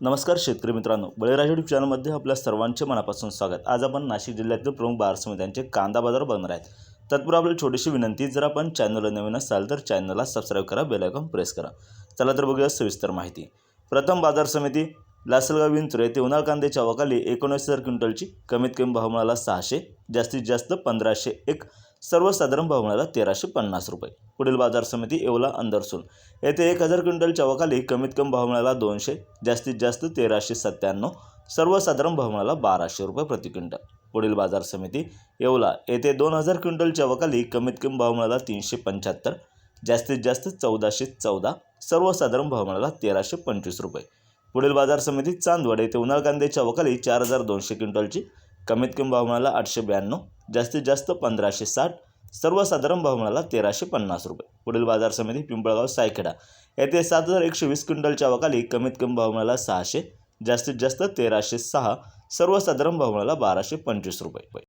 नमस्कार शेतकरी मित्रांनो. बळीराज यूट्यूब चॅनलमध्ये आपल्या सर्वांचे मनापासून स्वागत. आज आपण नाशिक जिल्ह्यातील प्रमुख बाजार समित्यांचे कांदा बाजार बघणार आहेत. तत्पूर्वी आपली छोटीशी विनंती जर आपण चॅनलला नवीन असाल तर चॅनलला सबस्क्राईब करा बेल आयकॉन प्रेस करा. चला तर बघूया सविस्तर माहिती. प्रथम बाजार समिती लासलगाव विंचुर येथे उन्हाळ कांद्याच्या अवाखाली एकोणीस हजार क्विंटलची कमीत कमी भाव मिळाला सहाशे जास्तीत जास्त पंधराशे एक सर्वसाधारण भाव मिळाला तेराशे पन्नास रुपये. पुढील बाजार समिती येवला अंदरसून. येथे एक हजार क्विंटल चवाखाली कमीत कमी भाव मिळाला दोनशे जास्तीत जास्त तेराशे सत्त्याण्णव सर्वसाधारण भाव मिळाला बाराशे रुपये प्रति क्विंटल. पुढील बाजार समिती येवला. येथे दोन हजार क्विंटल चवाखाली कमीत कमी भाव मिळाला तीनशे पंच्याहत्तर जास्तीत जास्त चौदाशे चौदा सर्वसाधारण भाव मिळाला तेराशे पंचवीस रुपये. पुढील बाजार समिती चांदवड येथे उन्हाळ कांद्याच्या वकाली चार हजार दोनशे क्विंटलची कमीत कमी भाव मिळाला आठशे ब्याण्णव जास्तीत जास्त पंधराशे साठ सर्वसाधारण भाव मिळाला तेराशे पन्नास रुपये. पुढील बाजार समिती पिंपळगाव सायखेडा. येथे सात हजार एकशे वीस क्विंटलच्या वकाली कमीत कमी भाव मिळाला सहाशे जास्तीत जास्त तेराशे सहा सर्वसाधारण भाव मिळाला बाराशे पंचवीस रुपये.